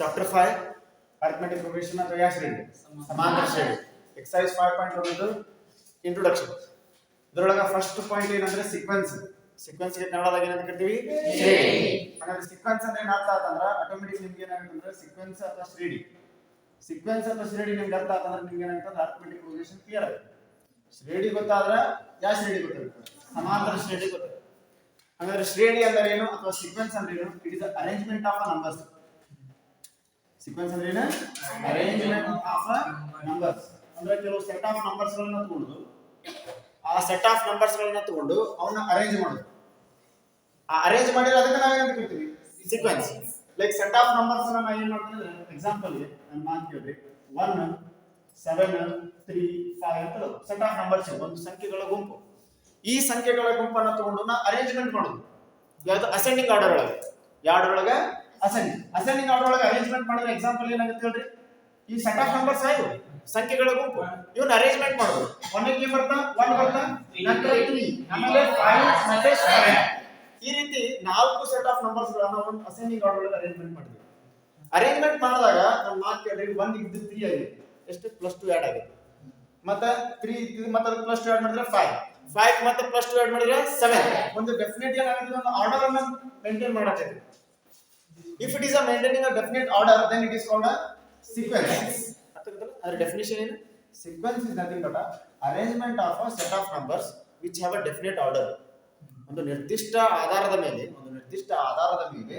Chapter five arithmetic progression ಅಥವಾ ಯಾವ ಶ್ರೇಣಿ ಸಮಾಂತರ ಶ್ರೇಣಿ ಎಕ್ಸೈಸ್ ಫೈವ್ ಪಾಯಿಂಟ್ ಒಂದು ಇಂಟ್ರೊಡಕ್ಷನ್ ಇದರೊಳಗೆ ಫಸ್ಟ್ ಪಾಯಿಂಟ್ ಏನಂದ್ರೆ ಸೀಕ್ವೆನ್ಸ್ ಸೀಕ್ವೆನ್ಸ್ಗೆ ಕನ್ನಡದಾಗ ಏನಂತ ಕರಿತೀವಿ? ಶ್ರೇಣಿ ಹಾಗಾದ್ರೆ ಸೀಕ್ವೆನ್ಸ್ ಅಂದ್ರೆ ಏನ್ ಅರ್ಥ ಆತಂದ್ರ ಆಟೋಮೆಟಿಕ್ ನಿಮ್ಗೆ ಏನಾಗುತ್ತೆ ಸೀಕ್ವೆನ್ಸ್ ಅಥವಾ ಶ್ರೇಣಿ ಸೀಕ್ವೆನ್ಸ್ ಅಥವಾ ಶ್ರೇಣಿ ನಿಮ್ಗೆ ಅರ್ಥ ಆತಂದ್ರೆ ನಿಮ್ಗೆ ಏನಾಗುತ್ತೆ ಅರ್ಥಮೆಟಿಕ್ ಪ್ರೊಗ್ರೆಷನ್ ಕ್ಲಿಯರ್ ಆಗುತ್ತೆ. ಶ್ರೇಣಿ ಗೊತ್ತಾದ್ರೆ ಯಾವ ಶ್ರೇಣಿ ಗೊತ್ತಾಗುತ್ತೆ. ಸಮಾಂತರ ಶ್ರೇಣಿ ಗೊತ್ತಾಗುತ್ತೆ. ಹಾಗಾದ್ರೆ ಶ್ರೇಣಿ ಅಂದ್ರೆ ಏನು ಅಥವಾ ಸೀಕ್ವೆನ್ಸ್ ಅಂದ್ರೆ ಏನು it is arrangement of numbers sequence ಅಂದ್ರೆ ಏನು? ಅರೇಂಜ್ಮೆಂಟ್ ಆಫ್ ನಂಬರ್ಸ್ ಅಂದ್ರೆ ಕೆಲವು ಸೆಟ್ ಆಫ್ ನಂಬರ್ಸ್ ಗಳನ್ನ ತಗೊಂಡು, ಆ ಸೆಟ್ ಆಫ್ ನಂಬರ್ಸ್ ಗಳನ್ನ ತಗೊಂಡು ಅವನ್ನ ಅರೇಂಜ್ ಮಾಡೋದು. ಆ ಅರೇಂಜ್ ಮಾಡಿದ್ರೆ ಅದಕ್ಕೆ ನಾವು ನಾವೇನಂತ ಕರಿತೀವಿ sequence like set of numbers ನಾವು ಏನು ಮಾಡ್ತೀವಿ ಎಕ್ಸಾಂಪಲ್ ನಾನು ಮಾತು ಕೇಳ್ರಿ. ಒನ್ ಸೆವೆನ್ ತ್ರೀ ಫೈವ್ ಅಂತ ಸೆಟ್ ಆಫ್ ನಂಬರ್ಸ್ ಒಂದು ಸಂಖ್ಯೆಗಳ ಗುಂಪು. ಈ ಸಂಖ್ಯೆಗಳ ಗುಂಪನ್ನ ತಗೊಂಡು ನಾ ಅರೇಂಜ್ಮೆಂಟ್ ಮಾಡೋದು. ಯಾವುದು ಅಸೆಂಡಿಂಗ್ ಆರ್ಡರ್ ಒಳಗೆ. ಯಾರ್ಡರ್ ಒಳಗೆ ಅಸೆಂಡಿಂಗ್ ಅಸೆಂಡಿಂಗ್ ಆರ್ಡರ್ ಒಳಗೆ ಅರೇಂಜ್ಮೆಂಟ್ ಮಾಡಿದ್ರೆ ಎಕ್ಸಾಂಪಲ್ ಏನಾಗುತ್ತೆ ಹೇಳ್ರಿ? ಈ ಸೆಟ್ ಆಫ್ ನಂಬರ್ಸ್ ಆಯ್ತು ಸಂಖ್ಯೆಗಳ ಗುಂಪು ಇವನ್ ಅರೇಂಜ್ಮೆಂಟ್ ಮಾಡೋದು ಏನ್ ಬರ್ತಾ ಒನ್ ಬರ್ತಾ ನಂತರ ಫೈವ್ ಮತ್ತೆ ಸೆವೆನ್ ಈ ರೀತಿ ನಾಲ್ಕು ಸೆಟ್ ಆಫ್ ನಂಬರ್ಸ್ ಗಳನ್ನ ಒಂದು ಅಸೆಂಡಿಂಗ್ ಆರ್ಡರ್ ಒಳಗೆ ಅರೇಂಜ್ಮೆಂಟ್ ಮಾಡಿದ್ವಿ. ಅರೇಂಜ್ಮೆಂಟ್ ಮಾಡಿದಾಗ ನಮ್ಮ ಮಾತು ಕೇಳ್ರಿ, ಒಂದ್ ಇದ್ದು ತ್ರೀ ಆಗಿದೆ. ಎಷ್ಟು? ಪ್ಲಸ್ ಟು ಆಡ್ ಆಗಿದೆ. ಮತ್ತೆ ತ್ರೀ ಇದ್ದು ಮತ್ತೆ ಪ್ಲಸ್ ಟು ಆಡ್ ಮಾಡಿದ್ರೆ ಫೈವ್ ಫೈವ್ ಮತ್ತೆ ಪ್ಲಸ್ ಟು ಆಡ್ ಮಾಡಿದ್ರೆ ಸೆವೆನ್ ಒಂದು ಡೆಫಿನೆಟ್ ಏನಾಗುತ್ತೆ? ಒಂದು ಆರ್ಡರ್ ಅನ್ನ ಮೇಂಟೈನ್ ಮಾಡತ್ತೆ if it is a maintaining a definite order then it is called a sequence ಅದರ ಡೆಫಿನೇಷನ್ ಏನು? Sequence is nothing but arrangement of a set of numbers which have a definite order ಒಂದು ನಿರ್ದಿಷ್ಟ ಆಧಾರದ ಮೇಲೆ ಒಂದು ನಿರ್ದಿಷ್ಟ ಆಧಾರದ ಮೇಲೆ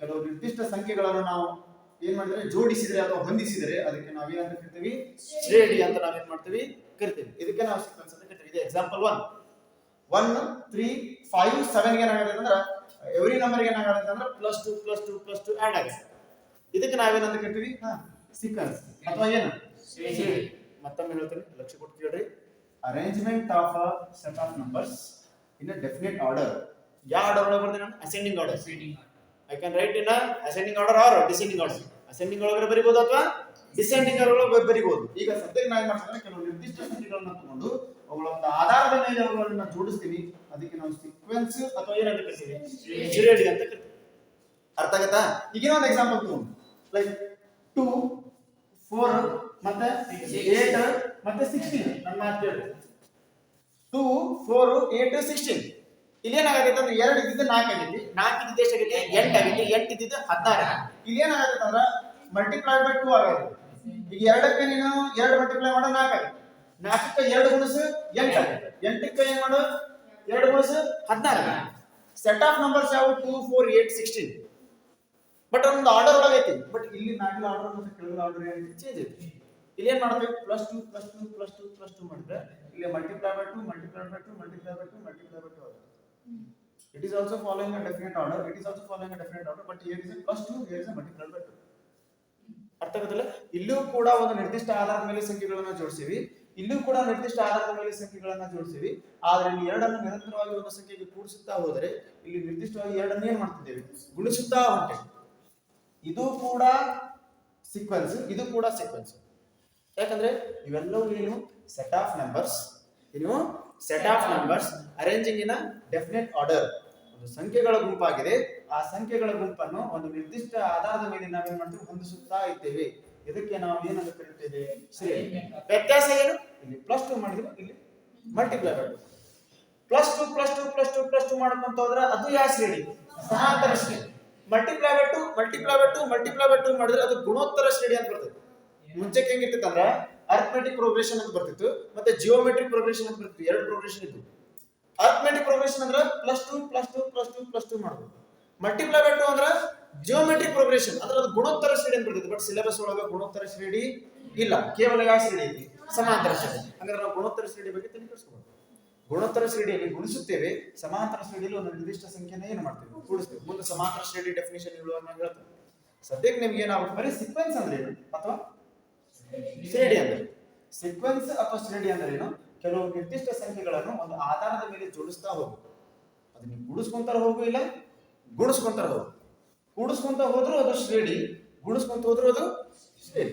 ಕೆಲವು ನಿರ್ದಿಷ್ಟ ಸಂಖ್ಯೆಗಳನ್ನು ನಾವು ಏನ್ ಮಾಡಿದ್ರೆ ಜೋಡಿಸಿದರೆ ಅಥವಾ ಹೊಂದಿಸಿದರೆ ಅದಕ್ಕೆ ನಾವೇನಂತ ಕರಿತೀವಿ? ಶ್ರೇಣಿ ಅಂತ ನಾವೇನ್ ಮಾಡ್ತೀವಿ? ಕರಿತೀವಿ. ಇದಕ್ಕೆ ನಾವು ಸೀಕ್ವೆನ್ಸ್ ಅಂತ ಕರಿತೀವಿ. ಇದು example one one three five seven ಏನಾಗುತ್ತೆ ಅಂದ್ರೆ ಎವ್ರಿ ನಂಬರ್ ಏನಾಗುತ್ತೆ ಅಂದ್ರೆ plus two plus two plus two add ಆಗುತ್ತೆ. ಇದಕ್ಕೆ ನಾವೇನಂತ ಕರಿತೀವಿ ಸೀಕ್ವೆನ್ಸ್ ಅಥವಾ ಏನು? ಮತ್ತೊಮ್ಮೆ ಹೇಳ್ತೀನಿ ಲಕ್ಷ್ಯ ಕೊಟ್ಟು ಕೇಳ್ರಿ. Arrangement of a set of numbers in a definite order ಯಾವ ಆರ್ಡರ್ ಒಳಗೆ ಬರ್ತೀನಿ ನಾನು? Ascending order I can write in ascending order or descending order ascending ಒಳಗಡೆ ಬರಿಬೋದು ಅಥವಾ ಡಿಸೆಂಡಿಂಗ್ ಒಳಗೆ ಬರಿಬೋದು? ಈಗ ಸದ್ಯಕ್ಕೆ ನಾವು ಏನ್ ಮಾಡ್ತೀವಿ ಕೆಲವು ನಿರ್ದಿಷ್ಟ ಸಂಖ್ಯೆಗಳನ್ನ ತಗೊಂಡು ಅವುಗಳ ಒಂದು ಆಧಾರದ ಮೇಲೆ ಅವುಗಳನ್ನ ಜೋಡಿಸ್ತೀವಿ. ಅದಕ್ಕೆ ನಾವು ಸೀಕ್ವೆನ್ಸ್ ಅಥವಾ ಏನಂತ ಕರಿತೀವಿ? ಅಂತ ಕರಿತೀವಿ. ಅರ್ಥ ಆಗತ್ತಾ? ಈಗ ಒಂದು ಎಕ್ಸಾಂಪಲ್ ತಗೊಂಡು. ಲೈಕ್ ಟೂ ಫೋರ್ ಮತ್ತೆ ಏಟ್ ಮತ್ತೆ ಸಿಕ್ಸ್ಟೀನ್ ನನ್ನ ಮಾತು ಕೇಳಿ. ಟೂ ಫೋರ್ ಏಟ್ ಸಿಕ್ಸ್ಟೀನ್ ಇಲ್ಲಿ ಏನಾಗತ್ತೆ ಅಂದ್ರೆ ಎರಡು ಇದ್ದಿದ್ದು ನಾಲ್ಕು ಆಗೈತಿ ನಾಲ್ಕು ಇದ್ದಿದ್ದು ಎಷ್ಟು ಆಗಿದೆ ಎಂಟು ಆಗೈತಿ ಎಂಟು ಇದ್ದಿದ್ದು ಹದಿನಾರು ಇಲ್ಲಿ ಏನಾಗತ್ತೆ ಅಂದ್ರೆ ಮಲ್ಟಿಪ್ಲೈ ಬೈ ಟೂ ಆಗೈತಿ ಈಗ ಎರಡಕ್ಕೆ ನೀನು ಎರಡು ಮಲ್ಟಿಪ್ಲೈ ಮಾಡೋ ನಾಲ್ಕು ಆಗೈತಿ ನಾಲ್ಕಕ್ಕೆ ಎರಡು ಗುಣಿಸು ಎಂಟು. ಎಂಟಕ್ಕ ಏನ್ ಮಾಡು? ಎರಡು ಗುಣಿಸು ಹದಿನಾರು ಸೆಟ್ ಆಫ್ ನಂಬರ್ಸ್ ಯಾವ? Two four eight sixteen but ಒಂದು ಆರ್ಡರ್ ಒಳಗೆ ಐತಿ ಬಟ್ ಇಲ್ಲಿ ನಾಲ್ಕು ಆರ್ಡರ್ ಮತ್ತೆ ಕೆಳಗಿನ ಆರ್ಡರ್ ಚೇಂಜ್ ಐತಿ? ಇಲ್ಲಿ ಏನ್ ಮಾಡ್ಬೇಕು? Plus two plus two plus two plus two ಮಾಡಿದ್ರೆ ಇಲ್ಲಿ multiply by two multiply by two multiply by two multiply by it is also following a definite order it is also following a definite order but here is plus two here is multiply by two ಅರ್ಥ ಆಗುತ್ತಲ್ಲ? ಇಲ್ಲೂ ಕೂಡ ಒಂದು ನಿರ್ದಿಷ್ಟ ಆಧಾರದ ಮೇಲೆ ಸಂಖ್ಯೆಗಳನ್ನು ಜೋಡಿಸಿವಿ. ಇಲ್ಲೂ ಕೂಡ ನಿರ್ದಿಷ್ಟ ಆಧಾರದ ಮೇಲೆ ಸಂಖ್ಯೆಗಳನ್ನ ಜೋಡಿಸಿವಿ. ಆದ್ರೆ ಇಲ್ಲಿ ಎರಡನ್ನು ನಿರಂತರವಾಗಿ ಒಂದು ಸಂಖ್ಯೆಗೆ ಕೂಡಿಸುತ್ತಾ ಹೋದರೆ ಇಲ್ಲಿ ನಿರ್ದಿಷ್ಟವಾಗಿ ಎರಡನ್ನು ಏನ್ ಮಾಡ್ತಿದ್ದೇವೆ. ಗುಣಿಸುತ್ತಾ ಹೊಂಟೆ. ಇದು ಕೂಡ ಸೀಕ್ವೆನ್ಸ್ ಇದು ಕೂಡ ಸೀಕ್ವೆನ್ಸ್ ಯಾಕಂದ್ರೆ ಇವೆಲ್ಲವೂ ಏನು? ಸೆಟ್ ಆಫ್ ನಂಬರ್ಸ್ ಏನು set of numbers arranging in definite order ಒಂದು ಸಂಖ್ಯೆಗಳ ಗುಂಪಾಗಿದೆ. ಆ ಸಂಖ್ಯೆಗಳ ಗುಂಪನ್ನು ಒಂದು ನಿರ್ದಿಷ್ಟ ಆಧಾರದ ಮೇಲೆ ನಾವೇನ್ ಮಾಡ್ತೀವಿ? ಹೊಂದಿಸುತ್ತಾ ಇದ್ದೇವೆ. ಇದಕ್ಕೆ ನಾವು ಏನಂತ ಕರೀತೇವೆ ಶ್ರೇಣಿ ವ್ಯತ್ಯಾಸ ಏನು? ಇಲ್ಲಿ ಪ್ಲಸ್ ಟು ಮಾಡಿದ್ರೆ ಇಲ್ಲಿ ಮಲ್ಟಿಪ್ಲೈ ಮಾಡಿ plus two plus two plus two plus two ಮಾಡ್ಕೊಂತ ಹೋದ್ರೆ ಅದು ಯಾವ ಶ್ರೇಣಿ? ಸಮಾಂತರ ಶ್ರೇಣಿ. Multiply by two multiply by two multiply by two ಮಾಡಿದ್ರೆ ಅದು ಗುಣೋತ್ತರ ಶ್ರೇಣಿ ಅಂತ ಬರ್ತದೆ. ಮುಂಚೆಗೆ ಹೆಂಗಿತ್ತು ಅಂದ್ರೆ ಅರ್ಥಮೆಟಿಕ್ ಪ್ರೋಗ್ರೆಷನ್ ಅಂತ ಬರ್ತಿತ್ತು ಮತ್ತೆ ಜಿಯೋಮೆಟ್ರಿಕ್ ಪ್ರೋಗ್ರೆಷನ್ ಅಂತ ಬರ್ತಿತ್ತು ಎರಡು ಪ್ರೋಗ್ರೆಷನ್ ಇತ್ತು. ಅರ್ಥಮೆಟಿಕ್ ಪ್ರೋಗ್ರೆಷನ್ ಅಂದ್ರೆ plus two plus two plus two plus two ಮಾಡಬೇಕು ಮಲ್ಟಿಪ್ಲೈ ಬೈ ಟು ಅಂದ್ರೆ ಜಿಯೋಮೆಟ್ರಿಕ್ ಪ್ರೋಗ್ರೆಷನ್ ಅಂದ್ರೆ ಅದು ಗುಣೋತ್ತರ ಶ್ರೇಣಿ ಅಂತ ಬರ್ತದೆ. ಬಟ್ ಸಿಲೆಬಸ್ ಒಳಗೆ ಗುಣೋತ್ತರ ಶ್ರೇಣಿ ಇಲ್ಲ. ಕೇವಲ ಯಾವ ಶ್ರೇಣಿ ಐತಿ ಸಮಾಂತರ ಶ್ರೇಣಿ. ಅಂದ್ರೆ ನಾವು ಗುಣೋತ್ತರ ಶ್ರೇಣಿ ಬಗ್ಗೆ ತಲೆ ಕೆಡಿಸ್ಕೋಬೇಕು ಗುಣೋತ್ತರ ಶ್ರೇಣಿಯಲ್ಲಿ ಗುಣಿಸುತ್ತೇವೆ. ಸಮಾಂತರ ಶ್ರೇಣಿಯಲ್ಲಿ ಒಂದು ನಿರ್ದಿಷ್ಟ ಸಂಖ್ಯೆನ ಏನು ಮಾಡ್ತೇವೆ? ಕೂಡಿಸ್ತೇವೆ. ಮುಂದೆ ಸಮಾಂತರ ಶ್ರೇಣಿ ಡೆಫಿನೇಷನ್ ಹೇಳುವ ನಾನು ಹೇಳ್ತೇನೆ. ಸದ್ಯಕ್ಕೆ ನಿಮ್ಗೆ ಏನಾಗುತ್ತೆ? ಬರೀ ಸೀಕ್ವೆನ್ಸ್ ಅಂದ್ರೆ ಏನು? ಅಥವಾ ಶ್ರೇಣಿ ಅಂದ್ರೆ ಸೀಕ್ವೆನ್ಸ್ ಅಥವಾ ಶ್ರೇಣಿ ಅಂದ್ರೆ ಏನು? ಕೆಲವು ನಿರ್ದಿಷ್ಟ ಸಂಖ್ಯೆಗಳನ್ನು ಒಂದು ಆಧಾರದ ಮೇಲೆ ಜೋಡಿಸ್ತಾ ಹೋಗ್ಬೇಕು ಅದನ್ನ ನೀವು ಕೂಡಿಸ್ಕೊಂತಾರ ಹೋಗು ಇಲ್ಲ ಗುಣಿಸ್ಕೊಂತಾರ ಹೋಗು. ಕೂಡಿಸ್ಕೊಂತ ಹೋದ್ರು ಅದು ಶ್ರೇಣಿ ಗುಣಿಸ್ಕೊಂತ ಹೋದ್ರು ಅದು ಶ್ರೇಣಿ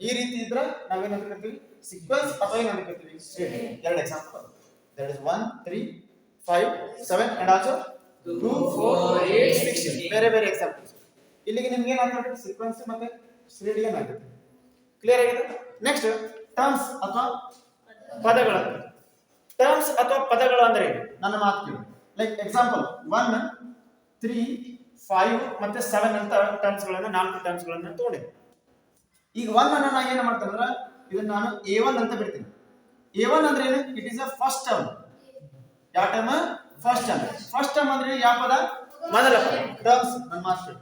ಈ ರೀತಿ ಇದ್ರ ನಾವೇನ್ ಅನ್ಕೋತೀವಿ? ಸಿಕ್ವೆನ್ಸ್ ಅಥವಾ ಏನ್ ಅನ್ಕೋತೀವಿ? ಶ್ರೇಣಿ ಎರಡು example that is one three five seven and also two four eight sixteen ಬೇರೆ ಬೇರೆ ಎಕ್ಸಾಂಪಲ್ಸ್ ಇಲ್ಲಿಗೆ ನಿಮ್ಗೆ ಏನಾಗುತ್ತೆ ಸೀಕ್ವೆನ್ಸ್ ಮತ್ತೆ ಶ್ರೇಣಿ ಏನಾಗುತ್ತೆ ಕ್ಲಿಯರ್ ಆಗಿದೆ? ನೆಕ್ಸ್ಟ್ ಟರ್ಮ್ಸ್ ಅಥವಾ ಪದಗಳು. ಟರ್ಮ್ಸ್ ಅಥವಾ ಪದಗಳು ಅಂದ್ರೆ ನನ್ನ ಮಾತು like example one three five ಮತ್ತೆ ಸೆವೆನ್ ಅಂತ ಟರ್ಮ್ಸ್ ಗಳನ್ನ ನಾಲ್ಕು ಟರ್ಮ್ಸ್ ಗಳನ್ನ ತಗೊಂಡಿದ್ದೆ ಈಗ ಒನ್ ಅನ್ನ ನಾನು ಏನು ಮಾಡ್ತೇನೆ ಅಂದ್ರೆ ಇದನ್ನ ನಾನು ಎ ಒನ್ ಅಂತ ಬಿಡ್ತೀನಿ. ಎ ಒನ್ ಅಂದ್ರೆ ಏನು? It is a first term ಯಾವ term first term first term ಅಂದ್ರೆ ಯಾವ ಪದ? ಮೊದಲ ಪದ. ಟರ್ಮ್ಸ್ ನನ್ನ ಮಾಸ್ಟರ್.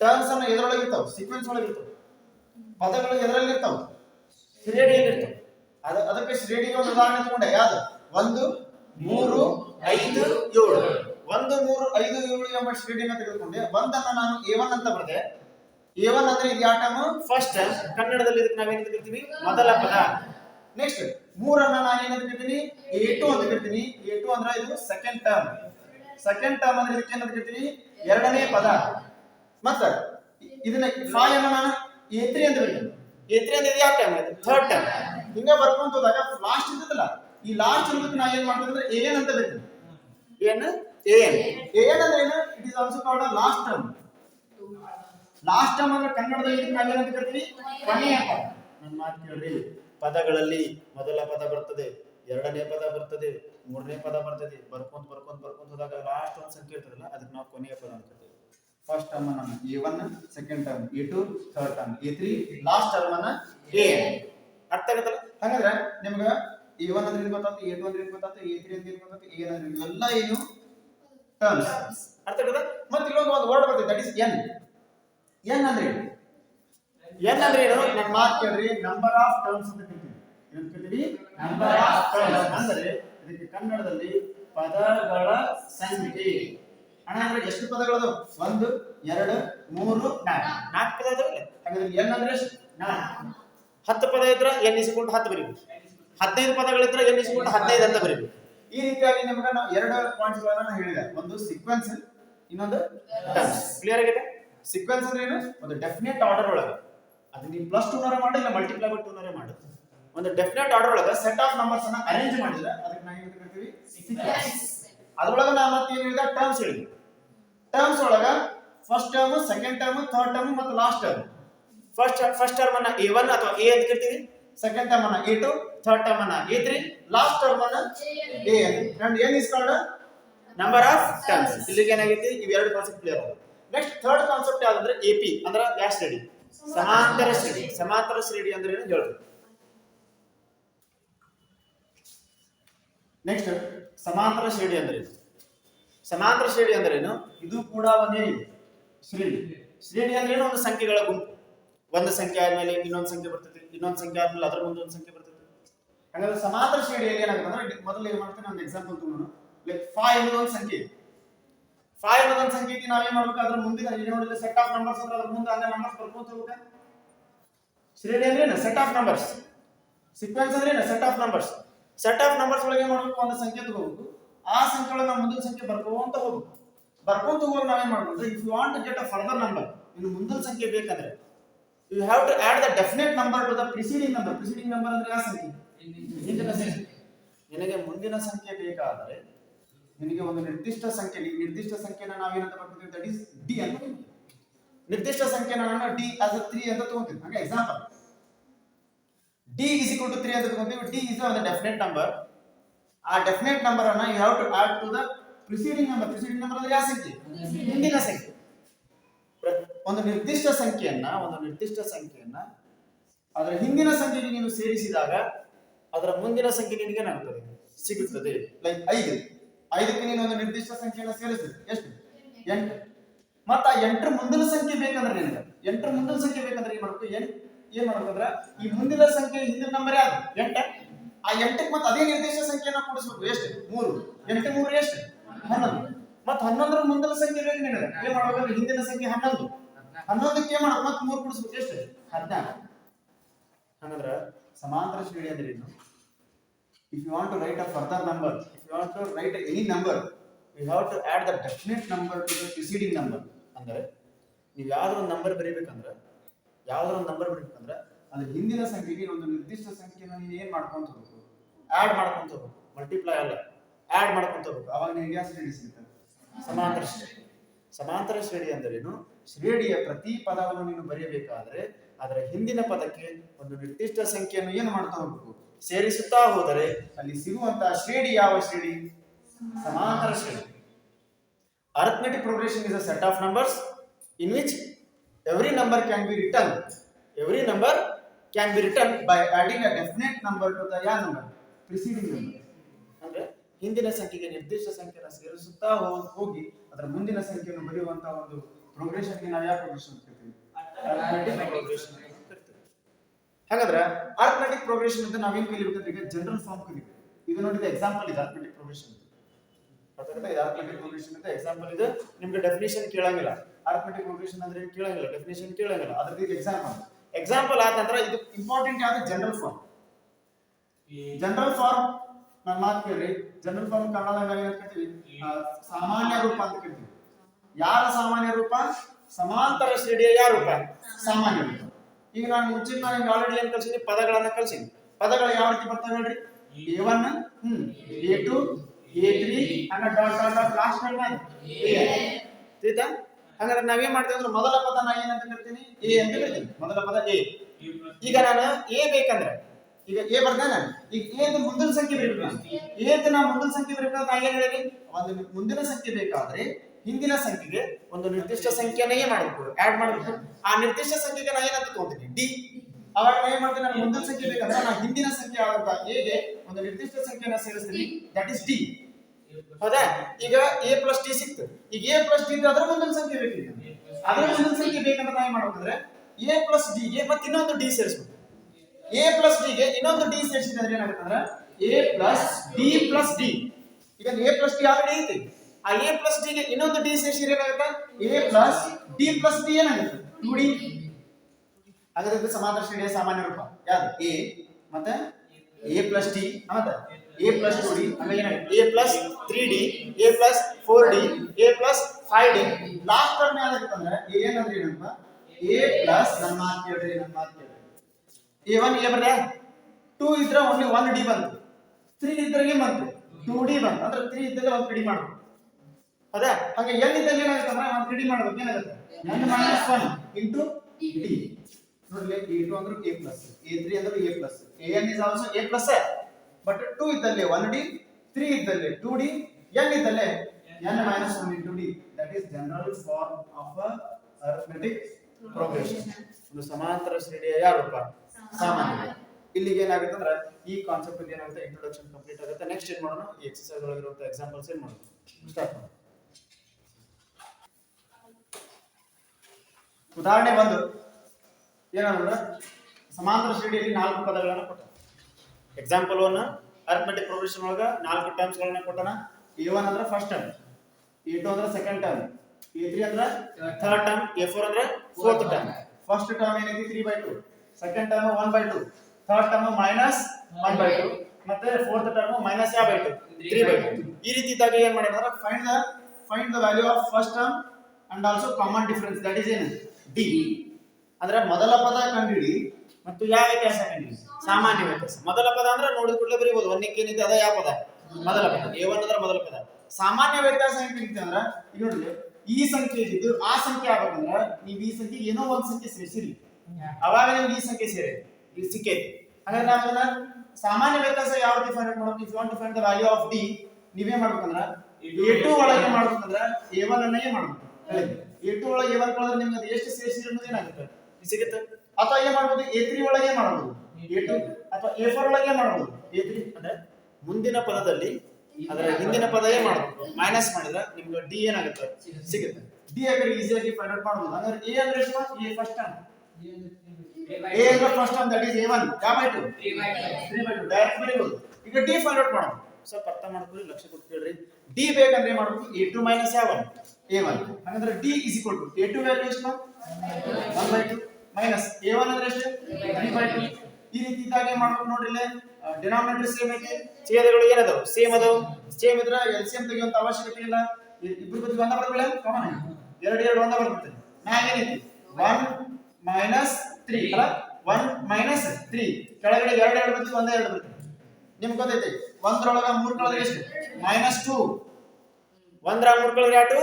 ಟರ್ಮ್ಸ್ ಅನ್ನ ಎದರೊಳಗೆ ಇರ್ತಾವ. ಸೀಕ್ವೆನ್ಸ್ ಒಳಗೆ ಇರ್ತಾವ. ಪದಗಳು ಎದರಲ್ಲಿ ಇರ್ತಾವ. ಶ್ರೇಣಿಯಲ್ಲಿ ಇರ್ತಾವ. ಅದ ಅದಕ್ಕೆ ಶ್ರೇಣಿಗೆ ಒಂದು ಉದಾಹರಣೆ ತಗೊಂಡೆ. ಯಾವ್ದು? ಒಂದು ಮೂರು ಐದು ಏಳು. ಒಂದು, ಮೂರು, ಐದು, ಏಳು ಎಂಬ ಶ್ರೇಣಿಯನ್ನು ತೆಗೆದುಕೊಂಡೆ. ಒಂದನ್ನ ನಾನು ಎ ಒನ್ ಅಂತ ಬರೆದೆ. ಎ ಒನ್ ಅಂದ್ರೆ ಇದು ಯಾವ ಟರ್ಮ್ ಫಸ್ಟ್ ಕನ್ನಡದಲ್ಲಿ ಇದಕ್ಕೆ ನಾವೇನು ಕರಿತೀವಿ? ಮೊದಲ ಪದ. ನೆಕ್ಸ್ಟ್ ಮೂರನ್ನ ನಾನು ಏನಂತ ಕರಿತೀನಿ? ಎ ಟು ಅಂತ ಕರಿತೀನಿ. ಎ ಟು ಅಂದ್ರೆ ಇದು ಸೆಕೆಂಡ್ ಟರ್ಮ್ ಸೆಕೆಂಡ್ ಟರ್ಮ್ ಅಂದ್ರೆ ಇದಕ್ಕೆ ಏನಂತ ಕರಿತೀನಿ? ಎರಡನೇ ಪದ. ಮತ್ತೆ, ಇದನ್ನ ಫೈವ್ ಅನ್ನ ನಾನು ಎ ತ್ರೀ ಅಂತ ಕರಿತೀನಿ ಎ ತ್ರೀ ಅಂದ್ರೆ ಯಾವ ಟರ್ಮ್ ಇದು ಥರ್ಡ್ ಟರ್ಮ್ ಹಿಂಗ ಬರ್ಕೊಂತ ಹೋದಾಗ ಲಾಸ್ಟ್ ಇದ್ದಲ್ಲ ಈ ಲಾಸ್ಟ್ ಇರೋದಕ್ಕೆ ನಾ ಏನ್ ಮಾಡ್ತೀನಿ ಅಂದ್ರೆ ಏನಂತ ಅಂತ ಏನು it last term last term ಅಂದ್ರೆ ಕನ್ನಡದಲ್ಲಿ ನನ್ನ ಮಾತು ಕೇಳ್ರಿ. ಪದಗಳಲ್ಲಿ ಮೊದಲ ಪದ ಬರ್ತದೆ, ಎರಡನೇ ಪದ ಬರ್ತದೆ, ಮೂರನೇ ಪದ ಬರ್ತದೆ. ಬರ್ಕೊಂತ ಬರ್ಕೊಂತ ಬರ್ಕೊಂತ ಹೋದಾಗ ಲಾಸ್ಟ್ ಒಂದು ಸಂಖ್ಯೆ ಇರ್ತದಲ್ಲ, ಅದಕ್ಕೆ ನಾವು ಕೊನೆಯ ಪದ ಅಂತ ಕರಿತೀವಿ. ಫಸ್ಟ್ ಟರ್ಮ್ ಅನ್ನ A one second term A two third term A three last term ಅನ್ನ ಎ ಅರ್ಥ ಆಗತ್ತಲ್ಲ? ಹಾಗಾದ್ರೆ ನಿಮ್ಗೆ ಎ ಒನ್ ಅಂದ್ರೆ ಏನ್ ಗೊತ್ತಾಯ್ತು ಎ ಟು ಅಂದ್ರೆ ಏನ್ ಗೊತ್ತಾಯ್ತು ಎ ತ್ರೀ ಅಂದ್ರೆ ಏನ್ ಗೊತ್ತಾಯ್ತು ಎ ಅಂದ್ರೆ ಇವೆಲ್ಲ ಏನು? ಟರ್ಮ್ಸ್ ಅರ್ಥ ಆಗದ ಮತ್ತೆ ಇಲ್ಲೊಂದು ಒಂದು ವರ್ಡ್ ಬರ್ತದೆ ದಟ್ ಇಸ್ ಎನ್ ಎನ್ ಅಂದ್ರೆ ಏನು? ಎನ್ ಅಂದ್ರೆ ಏನು? ನನ್ನ ಮಾತು ಕೇಳ್ರಿ ನಂಬರ್ ಆಫ್ ಟರ್ಮ್ಸ್ ಅಂತ ಕರಿತೀವಿ ಏನ್ ಕರಿತೀವಿ ನಂಬರ್ ಆಫ್ ಟರ್ಮ್ಸ್ ಅಂದ್ರೆ ಇದಕ್ಕೆ ಕನ್ನಡದಲ್ಲಿ ಪದಗಳ ಸಂಖ್ಯೆ. ಹಣ ಅಂದ್ರೆ ಎಷ್ಟು ಪದಗಳದು? ಒಂದು ಎರಡು ಮೂರು ನಾಲ್ಕು. ನಾಲ್ಕು ಪದ ಇದಾವೆ ಹಾಗಾದ್ರೆ ಎನ್ ಅಂದ್ರೆ? ನಾಲ್ಕು. ಹತ್ತು ಪದ ಇದ್ರೆ ಎನ್ ಇಸ್ಕೊಂಡು ಹತ್ತು ಬರೀಬೇಕು. ಹದಿನೈದು ಪದಗಳಿದ್ರೆ ಎನ್ ಇಸ್ಕೊಂಡು ಹದಿನೈದು ಅಂತ ಬರೀಬೇಕು. ಈ ರೀತಿಯಾಗಿ ನಿಮಗೆ ನಾವು ಎರಡು ಪಾಯಿಂಟ್ಸ್ ಗಳನ್ನ ನಾನು ಹೇಳಿದೆ. ಒಂದು ಸೀಕ್ವೆನ್ಸ್ ಇನ್ನೊಂದು ಟರ್ಮ್ಸ್ ಕ್ಲಿಯರ್ ಆಗಿದೆ? ಸೀಕ್ವೆನ್ಸ್ ಅಂದ್ರೆ ಏನು? ಒಂದು ಡೆಫಿನೆಟ್ ಆರ್ಡರ್ ಒಳಗೆ. ಅದು ನೀವು ಪ್ಲಸ್ ಟೂ ನರ ಮಾಡಿ, ಇಲ್ಲ ಮಲ್ಟಿಪ್ಲೈ ಬೈ ಟೂ ನರ ಮಾಡಿ. ಒಂದು ಡೆಫಿನೆಟ್ ಆರ್ಡರ್ ಒಳಗೆ ಸೆಟ್ ಆಫ್ ನಂಬರ್ಸ್ ಅನ್ನ ಅರೇಂಜ್ ಮಾಡಿದ್ರೆ, ಅದಕ್ಕೆ ನಾವು ಏನು ಕರಿತೀವಿ ಸೀಕ್ವೆನ್ಸ್ ಅದ್ರೊಳಗೆ ನಾವು ಮತ್ತೆ ಏನು ಹೇಳಿದ? ಟರ್ಮ್ಸ್ ಹೇಳಿದ್ವಿ ಟರ್ಮ್ಸ್ ಒಳಗ first term second term third term ಮತ್ತು last term first first term ಅನ್ನ ಎ ಒನ್ ಅಥವಾ ಎ ಅಂತ ಕರಿತೀವಿ? ಸೆಕೆಂಡ್ ಟರ್ಮ್ ಅನ್ನ ಎ ಟು ಥರ್ಡ್ ಟರ್ಮ್ ಅನ್ನ ಎ ತ್ರೀ ಲಾಸ್ಟ್ ಟರ್ಮ್ ಅನ್ನ A and N is called number of terms ಇಲ್ಲಿಗೆ ಏನಾಗೈತಿ? ಇವೆರಡು ಕಾನ್ಸೆಪ್ಟ್ ಕ್ಲಿಯರ್ ಆಗುತ್ತೆ. ನೆಕ್ಸ್ಟ್ ಥರ್ಡ್ ಕಾನ್ಸೆಪ್ಟ್ ಯಾವ್ದಂದ್ರೆ ಎ ಪಿ ಅಂದ್ರೆ ಯಾವ ಶ್ರೇಣಿ ಸಮಾಂತರ ಶ್ರೇಣಿ ಸಮಾಂತರ ಶ್ರೇಣಿ ಅಂದ್ರೆ ಏನು ಹೇಳುದು ನೆಕ್ಸ್ಟ್ ಸಮಾಂತರ ಶ್ರೇಣಿ ಅಂದ್ರೆ ಏನು? ಸಮಾಂತರ ಶ್ರೇಣಿ ಅಂದ್ರೆ ಏನು? ಇದು ಕೂಡ ಒಂದೇ ಶ್ರೇಣಿ. ಶ್ರೇಣಿ ಅಂದ್ರೆ ಏನು? ಒಂದು ಸಂಖ್ಯೆಗಳ ಗುಂಪು. ಒಂದು ಸಂಖ್ಯೆ ಆದ್ಮೇಲೆ ಇನ್ನೊಂದು ಸಂಖ್ಯೆ ಬರ್ತೈತಿ, ಇನ್ನೊಂದು ಸಂಖ್ಯೆ ಆದ್ಮೇಲೆ ಅದ್ರ ಮುಂದೆ ಒಂದು ಸಂಖ್ಯೆ ಬರ್ತೈತಿ. ಹಾಗಾದ್ರೆ ಸಮಾಂತರ ಶ್ರೇಣಿಯಲ್ಲಿ ಏನಾಗುತ್ತೆ ಮೊದಲು ಏನ್ ಮಾಡ್ತೀನಿ, ಒಂದು ಎಕ್ಸಾಂಪಲ್ ತಗೊಂಡು ಲೈಕ್ ಅನ್ನೋ ಒಂದು ಸಂಖ್ಯೆ. ಫೈವ್ ಅನ್ನೋ ಒಂದು ಸಂಖ್ಯೆ ಐತಿ, ನಾವೇನ್ ಮಾಡ್ಬೇಕು? ಅದ್ರ ಮುಂದಿನ ಇಲ್ಲಿ ನೋಡಿದ್ರೆ ಸೆಟ್ ಆಫ್ ನಂಬರ್ಸ್ ಅಂದ್ರೆ ಅದ್ರ ಮುಂದೆ ಹಂಗ ನಂಬರ್ಸ್ ಬರ್ಕೊಂತ ಹೋಗ್ಬೇಕು. ಶ್ರೇಣಿ ಅಂದ್ರೆ ಸೆಟ್ ಆಫ್ ನಂಬರ್ಸ್ ಸೀಕ್ವೆನ್ಸ್ ಅಂದ್ರೆ set of numbers set of numbers ಒಳಗೆ ಮಾಡ್ಬೇಕು? ಒಂದು ಸಂಖ್ಯೆ ತಗೋಬೇಕು. ಆ ಸಂಖ್ಯೆ ಒಳಗೆ ನಾವು ಮುಂದಿನ ಸಂಖ್ಯೆ ಬರ್ಕೊಂತ ಹೋಗ್ಬೇಕು. ಬರ್ಕೊಂತ ಹೋಗೋದು ನಾವೇನ್ ಮಾಡ್ಬೇಕು? If you want to get a further number ಇನ್ನು ಮುಂದಿನ ಸಂಖ್ಯೆ ಬೇಕಂದ್ರೆ you have to add the definite number to the preceding number preceding number ಅಂದ್ರೆ ಯಾವ ಸಂಖ್ಯೆ? ಹಿಂದಿನ ಸಂಖ್ಯೆ. ನಿನಗೆ ಮುಂದಿನ ಸಂಖ್ಯೆ ಬೇಕಾದರೆ ನಿನಗೆ ಒಂದು ನಿರ್ದಿಷ್ಟ ಸಂಖ್ಯೆ ನಿರ್ದಿಷ್ಟ ಸಂಖ್ಯೆನ ನಾವೇನಂತ ಬರ್ತೀವಿ ದಟ್ ಇಸ್ ಡಿ ಅಂತ. ನಿರ್ದಿಷ್ಟ ಸಂಖ್ಯೆನ ನಾನು ಡಿ ಆಸ್ ಅ ತ್ರೀ ಅಂತ ತಗೊಂತೀನಿ ಹಾಗೆ example D is equal to three ಅಂತ ತಗೊಂತೀವಿ. ಡಿ ಇಸ್ ಒಂದು ಡೆಫಿನೆಟ್ ನಂಬರ್ ಆ ಡೆಫಿನೆಟ್ ನಂಬರ್ ಅನ್ನ you have to add to the preceding number preceding number ಅಂದ್ರೆ ಯಾವ ಸಂಖ್ಯೆ? ಹಿಂದಿನ ಸಂಖ್ಯೆ. ಒಂದು ನಿರ್ದಿಷ್ಟ ಸಂಖ್ಯೆಯನ್ನ, ಒಂದು ನಿರ್ದಿಷ್ಟ ಸಂಖ್ಯೆಯನ್ನ ಅದರ ಹಿಂದಿನ ಸಂಖ್ಯೆಗೆ ನೀನು ಸೇರಿಸಿದಾಗ ಅದರ ಮುಂದಿನ ಸಂಖ್ಯೆ ನಿನಗೆ ಏನಾಗುತ್ತದೆ ಸಿಗುತ್ತದೆ. ಲೈಕ್ ಐದು. ಐದಕ್ಕೆ ನೀನು ಒಂದು ನಿರ್ದಿಷ್ಟ ಸಂಖ್ಯೆಯನ್ನ ಸೇರಿಸಿದೆ ಎಷ್ಟು? ಎಂಟು. ಮತ್ತ ಎಂಟರ ಮುಂದಿನ ಸಂಖ್ಯೆ ಬೇಕಂದ್ರೆ ನಿನಗೆ, ಎಂಟರ ಮುಂದಿನ ಸಂಖ್ಯೆ ಬೇಕಂದ್ರೆ ಏನ್ ಮಾಡ್ಬೇಕು? ಏನ್ ಏನ್ ಮಾಡ್ಬೇಕಂದ್ರ ಈ ಮುಂದಿನ ಸಂಖ್ಯೆ ಹಿಂದಿನ ನಂಬರ್ ಯಾವ್ದು? ಎಂಟ. ಆ ಎಂಟಕ್ಕೆ ಮತ್ತೆ ಅದೇ ನಿರ್ದಿಷ್ಟ ಸಂಖ್ಯೆಯನ್ನ ಕೂಡಿಸ್ಬೇಕು. ಎಷ್ಟು? ಮೂರು. ಎಂಟು ಮೂರು ಎಷ್ಟು? ಹನ್ನೊಂದು. ಮತ್ತ ಹನ್ನೊಂದರ ಮುಂದಿನ ಸಂಖ್ಯೆ ಬೇಕು ನಿನಗೆ. ಏನ್ ಮಾಡ್ಬೇಕಂದ್ರೆ ಹಿಂದಿನ ಸಂಖ್ಯೆ ಹನ್ನೊಂದು. ಹನ್ನೊಂದಕ್ಕೆ ಮಾಡ ಮಾಡ್ಬೇಕು ಮತ್ತೆ ಮೂರು ಕೂಡಿಸ್ಬೇಕು ಎಷ್ಟು? ಹದಿನಾಲ್ಕು ಹಂಗಂದ್ರ ಸಮಾಂತರ ಶ್ರೇಣಿ ಅಂದ್ರೆ ಏನು? If you want to write a further number if you want to write any number you have to add the definite number to the preceding number ಅಂದ್ರೆ ನೀವು ಯಾವ್ದಾರ ಒಂದು ನಂಬರ್ ಬರೀಬೇಕಂದ್ರೆ ಯಾವ್ದಾರ ಒಂದು ನಂಬರ್ ಬರೀಬೇಕಂದ್ರೆ ಅದ್ರ ಹಿಂದಿನ ಸಂಖ್ಯೆಗೆ ಒಂದು ನಿರ್ದಿಷ್ಟ ಸಂಖ್ಯೆನ ನೀನು ಏನ್ ಮಾಡ್ಕೊಂತ ಹೋಗ್ಬೇಕು? ಆಡ್ ಮಾಡ್ಕೊಂತ ಹೋಗ್ಬೇಕು. ಮಲ್ಟಿಪ್ಲೈ ಅಲ್ಲ. ಆಡ್ ಮಾಡ್ಕೊಂತ ಹೋಗ್ಬೇಕು. ಅವಾಗ ನಿನಗೆ ಯಾವ ಶ್ರೇಣಿ ಸಿಗ್ತದೆ ಸಮಾಂತರ ಶ್ರೇಣಿ ಸಮಾಂತರ ಶ್ರೇಣಿ ಅಂದರೇನು ಶ್ರೇಣಿಯ ಪ್ರತಿ ಪದವನ್ನು ನೀನು ಬರೆಯಬೇಕಾದ್ರೆ ಅದರ ಹಿಂದಿನ ಪದಕ್ಕೆ ಒಂದು ನಿರ್ದಿಷ್ಟ ಸಂಖ್ಯೆಯನ್ನು ಏನು ಮಾಡ್ತಾ ಹೋಗಬೇಕು ಸೇರಿಸುತ್ತಾ ಹೋದರೆ ಅಲ್ಲಿ ಸಿಗುವಂತಹ ಶ್ರೇಣಿ ಯಾವ ಶ್ರೇಣಿ ಸಮಾಂತರ ಶ್ರೇಣಿ arithmetic progression is a set of numbers in which every number can be written every number can be written by adding a definite number to the yeah number preceding number ಅಂದ್ರೆ ಹಿಂದಿನ ಸಂಖ್ಯೆಗೆ ನಿರ್ದಿಷ್ಟ ಸಂಖ್ಯೆಯನ್ನು ಸೇರಿಸುತ್ತಾ ಹೋಗಿ ಅದರ ಮುಂದಿನ ಸಂಖ್ಯೆಯನ್ನು ಬರೆಯುವಂತಹ ಒಂದು ಪ್ರೋಗ್ರೆಷನ್ಗೆ ನಾವು ಯಾವ ಪ್ರೋಗ್ರೆಷನ್ ಅಂತ ಕರಿತೀವಿ Arithmetic. Progression. ಅಂತ ಕರಿತೀವಿ. ಹಾಗಾದ್ರೆ ಅರ್ಥಮೆಟಿಕ್ ಪ್ರೋಗ್ರೆಷನ್ ಅಂತ ನಾವೇನ್ ಕಲಿಬೇಕಂದ್ರೆ ಈಗ ಜನರಲ್ ಫಾರ್ಮ್ ಕಲಿಬೇಕು ಇದು ನೋಡಿದ ಎಕ್ಸಾಂಪಲ್ ಇದೆ ಅರ್ಥಮೆಟಿಕ್ ಪ್ರೋಗ್ರೆಷನ್ ಅರ್ಥಮೆಟಿಕ್ ಪ್ರೋಗ್ರೆಷನ್ ಅಂತ ಎಕ್ಸಾಂಪಲ್ ಇದೆ. ನಿಮ್ಗೆ ಡೆಫಿನೇಷನ್ ಕೇಳಂಗಿಲ್ಲ. ಅರ್ಥಮೆಟಿಕ್ ಪ್ರೋಗ್ರೆಷನ್ ಅಂದ್ರೆ ಏನ್ ಕೇಳಂಗಿಲ್ಲ? ಡೆಫಿನೇಷನ್ ಕೇಳಂಗಿಲ್ಲ. ಅದ್ರದ್ದು ಇದು ಎಕ್ಸಾಂಪಲ್ ಎಕ್ಸಾಂಪಲ್ ಆದ ನಂತರ ಇದು ಇಂಪಾರ್ಟೆಂಟ್ ಯಾವ್ದು? ಜನರಲ್ ಫಾರ್ಮ್ ಜನರಲ್ ಫಾರ್ಮ್ ನಾನು ಮಾತು ಕೇಳ್ರಿ. ಜನರಲ್ ಫಾರ್ಮ್ ಕನ್ನಡ ಸಾಮಾನ್ಯ ರೂಪ ಅಂತ ಕರಿತೀವಿ. ಯಾರ ಸಾಮಾನ್ಯ ರೂಪ? ಸಮಾಂತರ ಶ್ರೇಣಿಯ ಯಾರ ರೂಪ? ಸಾಮಾನ್ಯ ರೂಪ. ಈಗ ನಾನು ಮುಂಚಿನ ನಾನು ನಿಮ್ಗೆ ಆಲ್ರೆಡಿ ಏನ್ ಕಲ್ಸಿನಿ ಪದಗಳನ್ನ ಕಲ್ಸಿನಿ ಪದಗಳು ಯಾವ ರೀತಿ ಬರ್ತಾವೆ ಹೇಳ್ರಿ A one hmm. A two A three ಹಂಗ ಡಾಟ್ ಡಾಟ್ ಡಾಟ್ ಲಾಸ್ಟ್ ಹಂಗಾದ್ರೆ ನಾವೇನ್ ಮಾಡ್ತೀವಿ ಅಂದ್ರೆ ಮೊದಲ ಪದ ನಾ ಏನಂತ ಕರಿತೀನಿ? ಎ ಅಂತ ಕರಿತೀನಿ. ಮೊದಲ ಪದ ಎ ಈಗ ನಾನು ಎ ಬೇಕಂದ್ರೆ, ಈಗ ಎ ಬರ್ತಾನೆ ಈಗ ಎ ಅಂತ ಮುಂದಿನ ಸಂಖ್ಯೆ ಬೇಕು ನಾನು. ಎ ಅಂತ ನಾ ಮುಂದಿನ ಸಂಖ್ಯೆ ಬೇಕಾದ್ರೆ ನಾ ಏನ್ ಹೇಳಿ ಒಂದು ಮುಂದಿನ ಸಂಖ್ಯೆ ಬೇಕಾದ್ರೆ ಹಿಂದಿನ ಸಂಖ್ಯೆಗೆ ಒಂದು ನಿರ್ದಿಷ್ಟ ಸಂಖ್ಯೆನ ಮಾಡಬೇಕು ಆಡ್ ಮಾಡಬೇಕು ಆ ನಿರ್ದಿಷ್ಟ ಸಂಖ್ಯೆಗೆ ನಾನು ಏನಂತ ತಗೊಂತೀನಿ ಡಿ ಅವಾಗ ನಾನು ಏನ್ ಮಾಡ್ತೀನಿ? ನಾನು ಮುಂದಿನ ಸಂಖ್ಯೆ ಬೇಕಂದ್ರೆ ನಾನು ಹಿಂದಿನ ಸಂಖ್ಯೆ ಆದಂತ ಎಗೆ ಒಂದು ನಿರ್ದಿಷ್ಟ ಸಂಖ್ಯೆನ ಸೇರಿಸ್ತೀನಿ. ದಟ್ ಇಸ್ ಡಿ ಹೌದಾ? ಈಗ ಎ ಪ್ಲಸ್ ಡಿ ಸಿಕ್ತು. ಈಗ ಎ ಪ್ಲಸ್ ಟಿ ಅದ್ರ ಮುಂದಿನ ಸಂಖ್ಯೆ ಬೇಕು ಈಗ. ಅದ್ರ ಮುಂದಿನ ಸಂಖ್ಯೆ ಬೇಕಂದ್ರೆ ನಾನು ಮಾಡ್ಬೇಕಂದ್ರೆ ಎ ಪ್ಲಸ್ ಡಿ ಗೆ ಮತ್ತೆ ಇನ್ನೊಂದು ಡಿ ಸೇರಿಸ್ಬೇಕು. ಎ ಪ್ಲಸ್ ಡಿ ಗೆ ಇನ್ನೊಂದು ಡಿ ಸೇರಿಸಿದ್ರೆ ಏನಾಗುತ್ತೆ ಅಂದ್ರೆ A plus D plus D ಈಗ ಎ ಪ್ಲಸ್ ಡಿ ಆಲ್ರೆಡಿ ಐತಿ. ಆ ಎ ಪ್ಲಸ್ ಡಿ ಗೆ ಇನ್ನೊಂದು ಡಿ ಸೇರಿಸಿ ಏನಾಗುತ್ತೆ? A plus D plus D ಏನಾಗುತ್ತೆ? ಟು ಡಿ ಹಾಗಾದ್ರೆ ಸಮಾಂತರ ಶ್ರೇಣಿಯ ಸಾಮಾನ್ಯ ರೂಪ. ಯಾವುದು? ಎ ಮತ್ತೆ? ಎ ಪ್ಲಸ್ ಡಿ ಮತ್ತೆ? ಎ ಪ್ಲಸ್ ಟು ಡಿ ಆಮೇಲೆ ಏನಾಗುತ್ತೆ? A plus three D A plus four D A plus five D last term ಏನಾಗುತ್ತೆ ಅಂದ್ರೆ ಎ ಏನಂದ್ರೆ ಏನಪ್ಪ? ಎ ಪ್ಲಸ್ ನನ್ನ ಮಾತು ಕೇಳ್ರಿ ನನ್ನ ಮಾತು ಕೇಳ್ರಿ ಎ ಒನ್ ಎ ಬರ್ದೆ ಟೂ ಇದ್ರೆ ಓನ್ಲಿ ಒನ್ ಡಿ ಬಂತು. ತ್ರೀ ಇದ್ರೆ ಏನು ಬಂತು. ಟೂ ಡಿ ಬಂತು. ಅಂದ್ರೆ ತ್ರೀ ಇದ್ದರೆ ಒಂದು ಡಿ ಮಾಡ್ಬೇಕು. ಅದೇ, ಹಾಗೆ ಎಲ್ಲಿದ್ದಲ್ಲಿ ಏನಾಗುತ್ತೆ ಅಂದ್ರೆ ನಾವು ಡಿ ಮಾಡಬೇಕು, ಏನಾಗುತ್ತೆ? N minus one into D ನೋಡ್ಲಿ ಎ ಟು ಅಂದ್ರೆ ಎ ಪ್ಲಸ್ ಎ ತ್ರೀ ಅಂದ್ರೆ A plus A N is also A plus but two ಇದ್ದಲ್ಲಿ ಒನ್ ಡಿ ತ್ರೀ ಇದ್ದಲ್ಲಿ ಟೂ ಡಿ ಎನ್ ಇದ್ದಲ್ಲಿ N minus one into D that is general form of arithmetic progression ಒಂದು ಸಮಾಂತರ ಶ್ರೇಣಿಯ ಯಾವ ರೂಪ ಸಾಮಾನ್ಯ ಇಲ್ಲಿಗೆ ಏನಾಗುತ್ತೆ ಅಂದ್ರೆ, ಈ ಕಾನ್ಸೆಪ್ಟ್ ಏನಾಗುತ್ತೆ? ಇಂಟ್ರೊಡಕ್ಷನ್ ಕಂಪ್ಲೀಟ್ ಆಗುತ್ತೆ. ನೆಕ್ಸ್ಟ್ ಏನ್ ಮಾಡೋಣ? ಈ ಎಕ್ಸರ್ಸೈಸ್ ಒಳಗಿರುವಂತ ಎಕ್ಸಾಂಪಲ್ಸ್ ಏನ್ ಮಾಡೋಣ ಸ್ಟಾರ್ಟ್ ಮಾಡೋಣ. ಉದಾಹರಣೆ ಬಂದು ಏನಂದ್ರೆ ಸಮಾಂತರ ಶ್ರೇಣಿಯಲ್ಲಿ ನಾಲ್ಕು ಪದಗಳನ್ನು ಕೊಟ್ಟ ಎಕ್ಸಾಂಪಲ್ ಒನ್ ಅರ್ಥಮೆಟಿಕ್ ಪ್ರೊಫೆಷನ್ ಒಳಗೆ ನಾಲ್ಕು ಟರ್ಮ್ಸ್ ಗಳನ್ನ ಕೊಟ್ಟನ. ಎ ಒನ್ ಅಂದ್ರೆ ಫಸ್ಟ್ ಟರ್ಮ್ ಎ ಟು ಅಂದ್ರೆ ಸೆಕೆಂಡ್ ಟರ್ಮ್ ಎ ತ್ರೀ ಅಂದ್ರೆ ಥರ್ಡ್ ಟರ್ಮ್ ಎ ಫೋರ್ ಅಂದ್ರೆ ಫೋರ್ತ್ ಟರ್ಮ್ ಫಸ್ಟ್ ಟರ್ಮ್ ಏನೈತಿ three by two second term one by two third term minus one by two ಮತ್ತೆ fourth term minus ಯಾವ by two three by two ಈ ರೀತಿ ಇದ್ದಾಗ ಏನ್ ಮಾಡಿದ್ರೆ? Find the find the value of first term and also common difference that is ಏನು d. ಅಂದ್ರೆ ಮೊದಲ ಪದ ಕಂಡುಹಿಡಿ ಮತ್ತು ಯಾವ ವ್ಯತ್ಯಾಸ ಕಂಡುಹಿಡಿ? ಸಾಮಾನ್ಯ ವ್ಯತ್ಯಾಸ. ಮೊದಲ ಪದ ಅಂದ್ರೆ ನೋಡಿದ ಕೂಡಲೇ ಬರೀಬಹುದು ಒಂದಕ್ಕೆ ಏನಿದೆ ಅದ ಯಾವ ಪದ? ಮೊದಲ ಪದ. ಎ ಒನ್ ಅಂದ್ರೆ ಮೊದಲ ಪದ. ಸಾಮಾನ್ಯ ವ್ಯತ್ಯಾಸ ಹೆಂಗ್ ಕರೀತೀವಿ ಅಂದ್ರ, ಈಗ ನೋಡ್ರಿ, ಈ ಸಂಖ್ಯೆ ಇದ್ದು ಆ ಸಂಖ್ಯೆ ಆಗ್ಬೇಕಂದ್ರ ನೀವು ಈ ಸಂಖ್ಯೆ ಏನೋ ಒಂದ್ ಸಂಖ್ಯೆ ಸೇರಿಸಿರಿ. ಅವಾಗ ನೀವು ಈ ಸಂಖ್ಯೆ ಸೇರಿ ಇಲ್ಲಿ ಸಿಕ್ಕೈತಿ ಹಾಗಾದ್ರೆ ನಾವು ಸಾಮಾನ್ಯ ವ್ಯತ್ಯಾಸ ಯಾವ ರೀತಿ ಫೈಂಡ್ ಮಾಡ್ಬೇಕು if want to find the value of d ನೀವೇ ಮಾಡ್ಬೇಕಂದ್ರ, ಎ ಟು ಒಳಗೆ ಮಾಡ್ಬೇಕಂದ್ರ ಎ ಒನ್ ಅನ್ನೇ ಮಾಡ್ಬೇಕು. ಎ ಟು ಒಳಗೆ ಎ ಕಳೆದ್ರೆ ನಿಮ್ಗೆ ಅದು ಎಷ್ಟು ಸೇರಿಸಿ ಅನ್ನೋದು ಏನಾಗುತ್ತೆ? ಸಿಗುತ್ತೆ? ಅಥವಾ ಏನ್ ಮಾಡ್ಬೋದು? ಎ ತ್ರೀ ಒಳಗೆ ಮಾಡ್ಬೋದು? ಎ ಟು ಅಥವಾ ಎ ಫೋರ್ ಒಳಗೆ ಮಾಡ್ಬೋದು? ಎ ತ್ರೀ ಅಂದ್ರೆ ಮುಂದಿನ ಪದದಲ್ಲಿ ಅದರ ಹಿಂದಿನ ಪದ ಏನ್ ಮಾಡ್ಬೋದು? ಮೈನಸ್ ಮಾಡಿದ್ರೆ ನಿಮ್ಗೆ ಡಿ ಏನಾಗುತ್ತೆ? ಸಿಗುತ್ತೆ. ಡಿ ಹಾಗಾದ್ರೆ ಈಸಿಯಾಗಿ ಫೈಂಡ್ ಔಟ್ ಮಾಡ್ಬೋದು. ಅಂದ್ರೆ ಎ ಅಂದ್ರೆ ಎಷ್ಟು? ಎ ಫಸ್ಟ್ ಟರ್ಮ್ ಎ ಅಂದ್ರೆ first term that is a one ಯಾವ by two three by two direct ಬರೀಬಹುದು ಈಗ ಡಿ ಫೈಂಡ್ ಔಟ್ ಮಾಡೋಣ. ಸ್ವಲ್ಪ ಅರ್ಥ ಮಾಡ್ಕೊಳ್ಳಿ, ಲಕ್ಷ ಕೊಟ್ಟು ಕೇಳ್ರಿ. ಡಿ ಬೇಕಂದ್ರೆ ಏನ್ ಮಾಡ್ಬೇಕು ಎ ಟು ಮೈನಸ್ ಯಾವ ಎ ಒನ್ ಹಾಗಂದ್ರೆ d is equal to a two value ಎಷ್ಟು one by two minus a one ಅಂದ್ರೆ ಎಷ್ಟು? ತ್ರೀ ಬೈ ಟು ಈ ರೀತಿ ಇದ್ದಾಗ ಏನ್ ಮಾಡ್ಬೇಕು ನೋಡ್ರಿ ಇಲ್ಲೇ ಡಿನಾಮಿನೇಟರ್ ಸೇಮ್ ಐತಿ. ಛೇದಗಳು ಏನದಾವ? ಸೇಮ್ ಅದಾವ. ಸೇಮ್ ಇದ್ರ ಎಲ್ ಸಿ ಎಂ ತೆಗಿಯುವಂತ ಅವಶ್ಯಕತೆ ಇಲ್ಲ. ಇಬ್ರು ಬದಿ ಒಂದ ಬರ್ಬಿಡ. ಕಾಮನ್ ಎರಡು ಎರಡು ಒಂದ ಬರ್ಬಿಡ್ತದೆ ಮ್ಯಾಗ ಏನೈತಿ? ಒನ್ ಮೈನಸ್ ತ್ರೀ ಅಲ್ಲ ಒನ್ ಮೈನಸ್ ತ್ರೀ ಕೆಳಗಡೆ ಎರಡು ಎರಡು ಬರ್ತದೆ, ಒಂದೇ ಎರಡು ಬರ್ತದೆ. ನಿಮ್ಗೆ ಗೊತ್ತೈತಿ? ಒಂದ್ರೊಳಗ ಮೂರ್ ಕಳೆದ್ರೆ ಎಷ್ಟು? ಮೈನಸ್ ಟೂ ಮೂರ್ ಕಳೆದ್ರೆ ಯಾಟು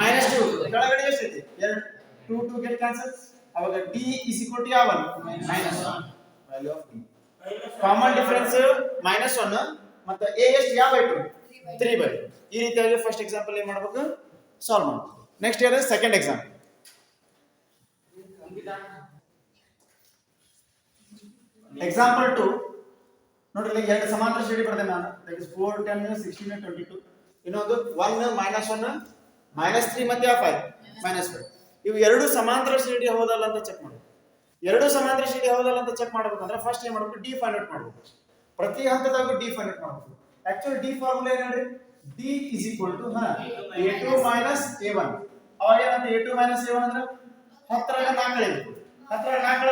ಮೈನಸ್ ಟು ಕೆಳಗಡೆ ಎಷ್ಟೈತಿ ಎರಡು. ಟು ಟು ಗೆಟ್ ಕ್ಯಾನ್ಸಲ್ ಅವಾಗ ಡಿ ಇಸ್ ಇಕ್ವಲ್ ಟು ಯಾವ minus value of d common difference minus one ಮತ್ತೆ ಎ ಎಷ್ಟು? ಯಾವ ಟು ತ್ರೀ ಬೈ ಈ ರೀತಿಯಾಗಿ ಫಸ್ಟ್ ಎಕ್ಸಾಂಪಲ್ ಏನ್ ಮಾಡ್ಬೇಕು? ಸಾಲ್ವ್ ಮಾಡ್ಬೇಕು. Next year second example example two ನೋಡ್ರಿ, ಇಲ್ಲಿ ಎರಡು ಸಮಾಂತರ ಶ್ರೇಣಿ ಬರ್ತೇನೆ ನಾನು that is four ten sixteen twenty two ಇನ್ನೊಂದು one minus one minus three ಮತ್ತೆ ಫೈವ್ ಮೈನಸ್ ಫೈವ್ ಇವು ಎರಡು ಸಮಾಂತರ ಶ್ರೇಣಿ ಹೌದಲ್ಲ ಅಂತ ಚೆಕ್ ಮಾಡಿ ಎರಡು ಸಮಾಂತರ ಶ್ರೇಣಿ ಹೌದಲ್ಲ ಅಂತ ಚೆಕ್ ಮಾಡ್ಬೇಕಂದ್ರೆ ಫಸ್ಟ್ ಏನ್ ಮಾಡಬೇಕು? ಡಿ ಫೈಂಡ್ ಔಟ್ ಮಾಡ್ಬೇಕು. ಪ್ರತಿ ಹಂತದಾಗೂ ಡಿ ಫೈಂಡ್ ಔಟ್ ಮಾಡಬೇಕು. ಆಕ್ಚುಲಿ ಡಿ ಫಾರ್ಮುಲಾ ಏನ್ ಹೇಳ್ರಿ? ಡಿ ಇಸ್ ಈಕ್ವಲ್ ಟು ಹಾ a two minus a one ಅವಾಗ ಏನಂತ a two minus a one ಅಂದ್ರೆ ಹತ್ತರಾಗ ನಾಲ್ಕು ಕಳಿಬೇಕು ಹತ್ತರಾಗ ನಾಲ್ಕು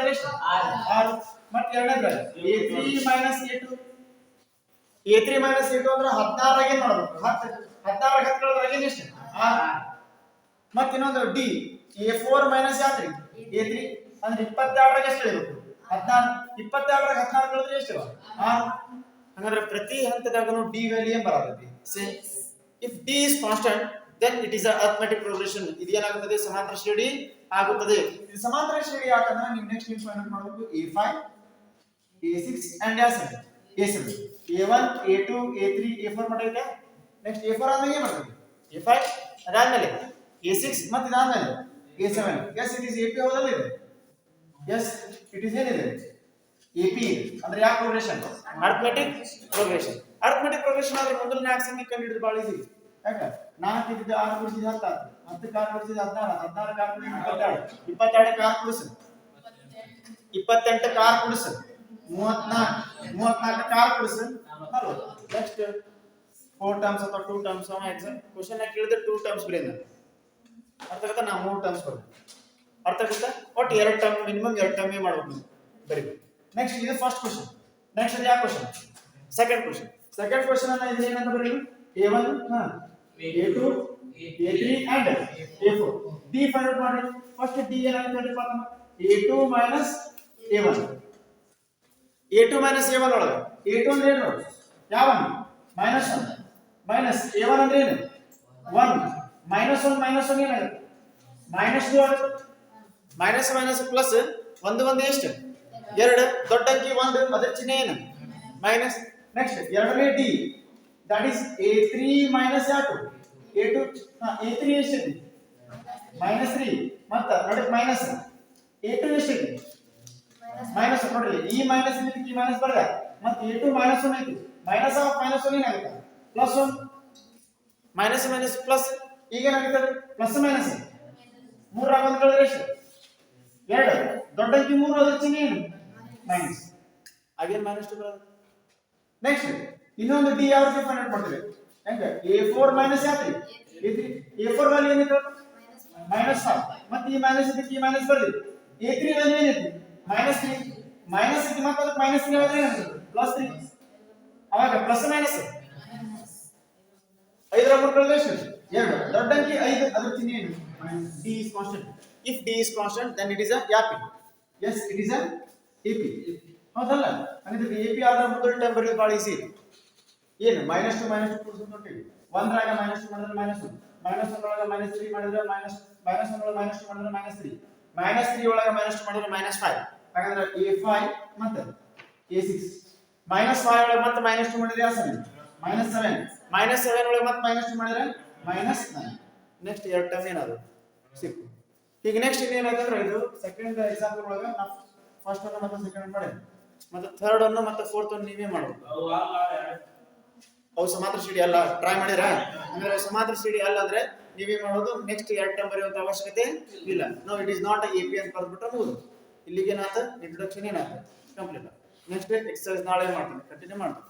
ಆರು. ಮತ್ತೆ ಎರಡನೇದ್ರಾಗ a three minus a two a three minus a two ಅಂದ್ರೆ ಹದಿನಾರಾಗೆ ನೋಡ್ಬೇಕು. ಹತ್ತು ಹದಿನಾರಾಗ ಏನ್ ಎಷ್ಟು ಮತ್ತೆ ಇನ್ನೊಂದು ಡಿ ಎ ಫೋರ್ ಮೈನಸ್ ಯಾತ್ರಿ ಎ ತ್ರೀ ಅಂದ್ರೆ ಇಪ್ಪತ್ತೆರಡರಾಗ ಎಷ್ಟು ಇರಬೇಕು ಹದಿನಾರು. ಇಪ್ಪತ್ತೆರಡರಾಗ ಹದಿನಾರು ಕಳೆದ್ರೆ ಎಷ್ಟು ಆರು ಹಂಗಂದ್ರೆ ಪ್ರತಿ ಹಂತದಾಗನು ಡಿ ವ್ಯಾಲ್ಯೂ ಏನ್ ಬರತೈತಿ? If d is constant then it is arithmetic progression ಇದು ಏನಾಗುತ್ತದೆ? ಸಮಾಂತರ ಶ್ರೇಣಿ ಆಗುತ್ತದೆ. ಇದು ಸಮಾಂತರ ಶ್ರೇಣಿ ಯಾಕಂದ್ರೆ ನೀವು ನೆಕ್ಸ್ಟ್ ಏನ್ ಫೈಂಡ್ ಮಾಡಬೇಕು. A five a six and a seven a seven a one a two a three a four ಮಟ್ಟ ಐತೆ ನೆಕ್ಸ್ಟ್ ಎ ಫೋರ್ ಆದ್ಮೇಲೆ ಏನ್ ಮಾಡ್ತೀವಿ ಎ ಫೈವ್ ಅದಾದ್ಮೇಲೆ ಎ ಸಿಕ್ಸ್ ಮತ್ತೆ ಇದಾದ್ಮೇಲೆ a seven yes it is P ಹೌದಲ್ಲ ಇದೆ? ಎಸ್ ಇಟ್ ಇಸ್ ಏನಿದೆ? ಎ ಪಿ ಅಂದ್ರೆ ಯಾವ progression arithmetic progression arithmetic progression ಆದ್ರೆ ಮೊದಲು ನಾಲ್ಕು ಸಂಖ್ಯೆ ಕಂಡಿಡಿದು ಭಾಳ ಈಸಿ ಯಾಕ? ನಾಲ್ಕು ಇದ್ದಿದ್ದು ಆರು ಕುಡಿಸಿದ ಹತ್ತಾರು. ಹತ್ತಕ್ಕೆ ಆರು ಕುಡಿಸಿದ ಹದಿನಾರು. ಹದಿನಾರು ಆರು ಕುಡಿಸಿದ ಇಪ್ಪತ್ತೆರಡು ಇಪ್ಪತ್ತೆರಡಕ್ಕೆ ಆರು ಕುಡಿಸು ಇಪ್ಪತ್ತೆಂಟಕ್ಕೆ ಆರು ಕುಡಿಸು ಮೂವತ್ನಾಲ್ಕು ಮೂವತ್ನಾಲ್ಕು ಆರು ಕುಡಿಸು. ನೆಕ್ಸ್ಟ್ ಫೋರ್ ಟರ್ಮ್ಸ್ ಅಥವಾ ಟೂ ಟರ್ಮ್ಸ್ ಎಕ್ಸಾಮ್ ಕ್ವಶನ್ ಕೇಳಿದ್ರೆ ಟೂ ಟರ್ಮ್ಸ್ ಬರೀ ಅರ್ಥ ಆಗುತ್ತಾ? ಮೂರು ಟರ್ಮ್ಸ್ ಬರ್ಬೇಕು ಅರ್ಥ ಆಗುತ್ತಾ? ಒಟ್ಟು ಎರಡು ಟರ್ಮ್ ಮಿನಿಮಮ್ ಎರಡು ಟರ್ಮ್ ಮಾಡ್ಬೇಕು ನೀವು. ಬರೀಬೇಕು ನೆಕ್ಸ್ಟ್ ಇದು ಫಸ್ಟ್ ಕ್ವಶನ್ ನೆಕ್ಸ್ಟ್ ಯಾವ question second question second question ಅನ್ನ ಇಲ್ಲಿ ಏನಂತ ಬರೀ? ಎ ಒನ್ ಹಾ. A two a and a four d find out ಮಾಡಿ. ಫಸ್ಟ್ ಡಿ ಏನಾಗುತ್ತೆ ತಮ್ಮ a two minus a one a two minus a one ಒಳಗೆ. ಎ ಟು ಅಂದ್ರೆ ಏನು? ಯಾವ minus one minus a one ಅಂದ್ರೆ ಏನು? One minus one minus one ಏನಾಗುತ್ತೆ? ಮೈನಸ್ ಮೈನಸ್ ಮೈನಸ್ ಪ್ಲಸ್ ಒಂದು ಒಂದು ಎಷ್ಟು? ಎರಡು. ದೊಡ್ಡ ಅಂಕಿ ಒಂದು. ಅದರ ಚಿಹ್ನೆ ಏನು? ಮೈನಸ್ ನೆಕ್ಸ್ಟ್ ಎರಡನೇ d that is a three minus ಯಾಕು? A two A three ಎಷ್ಟಿದೆ? ಮೈನಸ್ ತ್ರೀ ಮತ್ತ, ನೋಡಿ ಮೈನಸ್ ಎ ಟು ಎಷ್ಟಿದೆ? ಮೈನಸ್ ನೋಡ್ರಿ. ಈ ಮೈನಸ್ ಈ ಮೈನಸ್ ಬರ್ದ ಮತ್ತೆ ಎ ಟು ಮೈನಸ್ ಒನ್ ಐತಿ. ಮೈನಸ್ ಆಫ್ ಮೈನಸ್ ಒನ್ ಏನಾಗುತ್ತೆ plus one minus minus plus ಈಗ ಏನಾಗುತ್ತೆ? ಪ್ಲಸ್ ಮೈನಸ್ ಮೂರಾಗ ಒಂದು ಕಳೆದ್ರೆ ಎಷ್ಟು? ಎರಡು. ದೊಡ್ಡ ಅಂಕಿ ಮೂರು ಅದ್ರ ಚಿಹ್ನೆ ಮೈನಸ್ ಅಗೇನ್ ಮೈನಸ್ ಟು ಬರೋದು ನೆಕ್ಸ್ಟ್ ಇನ್ನೊಂದು ಡಿ ಯಾವ ರೀತಿ ಫೈಂಡ್ ಮಾಡ್ತೀವಿ ಹೆಂಗ? ಎ ಫೋರ್ ಮೈನಸ್ ಯಾತ್ರಿ ಎ ಫೋರ್ ವ್ಯಾಲ್ಯೂ ಏನಿತ್ತು? ಮೈನಸ್ ಫೈವ್ ಮತ್ತೆ ಈ ಮೈನಸ್ ಇದಕ್ಕೆ ಈ ಮೈನಸ್ ಬರ್ಲಿ? ಎ ತ್ರೀ ವ್ಯಾಲ್ಯೂ ಏನಿತ್ತು? ಮೈನಸ್ ತ್ರೀ ಮೈನಸ್ ಇದಕ್ಕೆ ಮತ್ತೆ ಅದಕ್ಕೆ ಮೈನಸ್ ತ್ರೀ ಏನಿತ್ತು ಪ್ಲಸ್ ತ್ರೀ ಅವಾಗ ಪ್ಲಸ್ ಮೈನಸ್ ಐದರ ಮೂರು ಕಳೆದ ಎಷ್ಟು? ಎರಡು. ದೊಡ್ಡ ಅಂಕಿ ಐದು, ಅದ್ರ ಚಿಹ್ನೆ ಏನು? D is constant if D is constant then it is a yes it is a AP ಹೌದಲ್ಲ? ಹಂಗಿದ್ರೆ ಎಪಿ ಆದ್ರೆ ಮೊದಲು ಬರೀ ಭಾಳ ಈಸಿ ಏನು? ಮೈನಸ್ ಟು ಮೈನಸ್ ಟು ಕೂಡಿಸೋದು ನೋಡ್ತೀವಿ ಒಂದರಾಗ ಮೈನಸ್ ಟು ಮಾಡಿದ್ರೆ ಮೈನಸ್ ಒನ್ ಮೈನಸ್ ಒನ್ ಒಳಗೆ ಮೈನಸ್ ತ್ರೀ ಮಾಡಿದ್ರೆ ಮೈನಸ್ ಮೈನಸ್ ಒನ್ ಒಳಗೆ ಮೈನಸ್ ಟು ಮಾಡಿದ್ರೆ ಮೈನಸ್ ತ್ರೀ ಮೈನಸ್ ತ್ರೀ ಒಳಗೆ ಮೈನಸ್ ಟು ಮಾಡಿದ್ರೆ ಮೈನಸ್ ಫೈವ್ ಹಾಗಾದ್ರೆ ಎ ಫೈವ್ ಮತ್ತೆ ಎ ಸಿಕ್ಸ್ ಮೈನಸ್ ಫೈವ್ ಒಳಗೆ ಮತ್ತೆ ಮೈನಸ್ ಟು ಮಾಡಿದ್ರೆ ಯಾವ seven minus seven minus seven ಒಳಗೆ ಮತ್ತೆ ಮೈನಸ್ ಟು ಮಾಡಿದ್ರೆ ಮೈನಸ್ ನೈನ್ ನೆಕ್ಸ್ಟ್ ಎರಡು ಟರ್ಮ್ ಏನದು ಸಿಕ್ಕು. ಈಗ ನೆಕ್ಸ್ಟ್ ಇನ್ನೇನಾಯ್ತಂದ್ರೆ ಇದು ಸೆಕೆಂಡ್ ಎಕ್ಸಾಂಪಲ್ ಒಳಗೆ ನಾವು ಫಸ್ಟ್ ಅನ್ನು ಮತ್ತೆ ಸೆಕೆಂಡ್ ಮಾಡಿ ಮತ್ತೆ ಥರ್ಡ್ ಅನ್ನು ಮತ್ತೆ ಫೋರ್ತ್ ಅನ್ನು ನೀವೇ ಮಾಡಬೇಕು ಅವು ಸಮಾಂತರ ಶ್ರೇಣಿ ಅಲ್ಲ. ಟ್ರೈ ಮಾಡಿರ ಅಂದ್ರೆ ಸಮಾಂತರ ಸಿಡಿ ಅಲ್ಲ ಅಂದ್ರೆ ನೀವೇ ಮಾಡೋದು. ನೆಕ್ಸ್ಟ್ ಎರಡು ಟರ್ಮ್ ಬರೆಯುವಂತ ಅವಶ್ಯಕತೆ ಇಲ್ಲ. No it is not A P ಅಂತ ಬರ್ಬಿಟ್ರೆ ಮುಗಿದು. ಇಲ್ಲಿಗೆ ಏನಾಯ್ತು ಇಂಟ್ರೊಡಕ್ಷನ್ ಏನಾಯ್ತು ಕಂಪ್ಲೀಟ್ ನೆಕ್ಸ್ಟ್ ಎಕ್ಸರ್ಸೈಸ್ ನಾಳೆ ಮಾಡ್ತೀನಿ. ಕಂಟಿನ್ಯೂ ಮಾಡ್ತೀನಿ